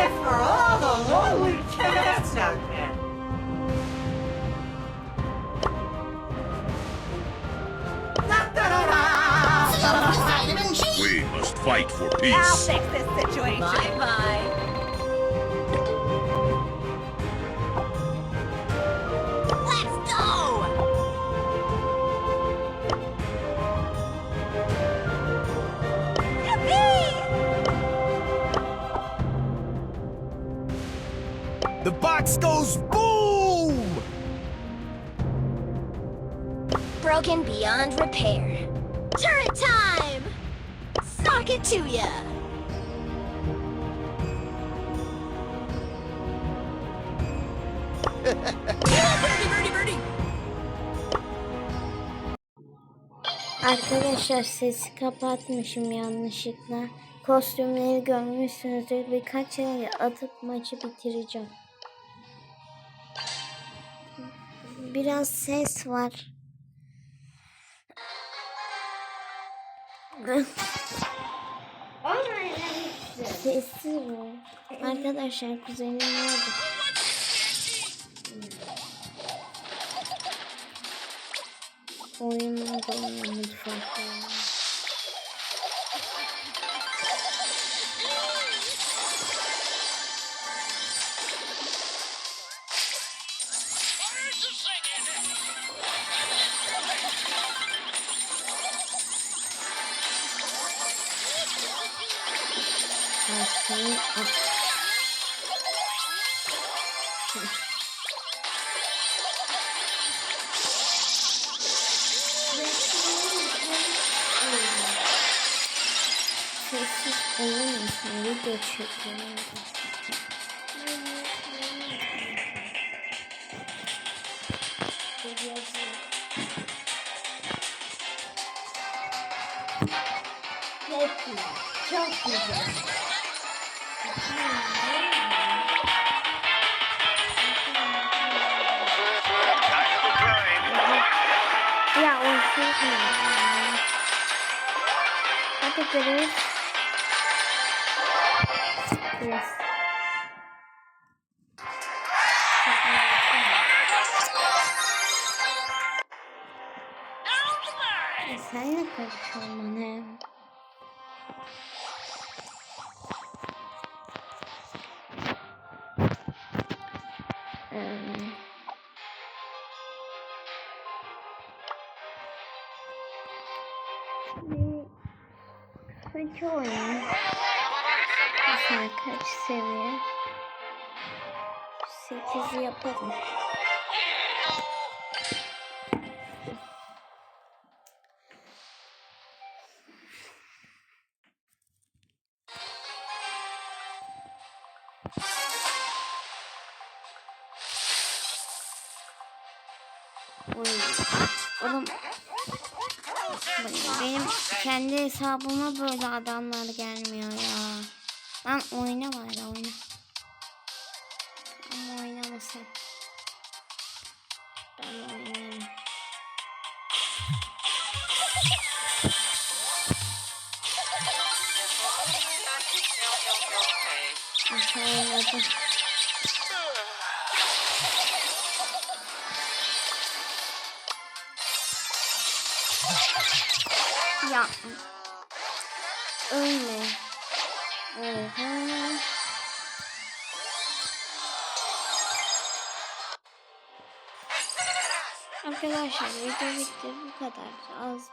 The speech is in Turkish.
it for all the lonely cats out there. We must fight for I'll peace. fix this situation. Bye bye. Box goes boom! Broken beyond repair. Turret time! Sock it to ya! Arkadaşlar sesi kapatmışım yanlışlıkla. Kostümleri görmüşsünüzdür. Birkaç el atıp maçı bitireceğim. Biraz ses var. Sessiz bu. Arkadaşlar kuzenim nerede? Oyunlar da oynadı farklı. Aslında Sessiz olamazsın. Video çekiyorum. Çok güzel. Çok güzel. Ya o şey Hadi. Grace. Ya Sen de karışıyorsun bana. Ee, kaç oyun? Mesela kaç seviye? 8 yaparım. Oy. Oğlum benim kendi hesabıma böyle adamlar gelmiyor ya. Lan oyna var oyna. Ama oynamasın. Ben oynayayım. Aha, oynadım. Ya. Ölme. Oha. Arkadaşlar video bitti bu kadar. Az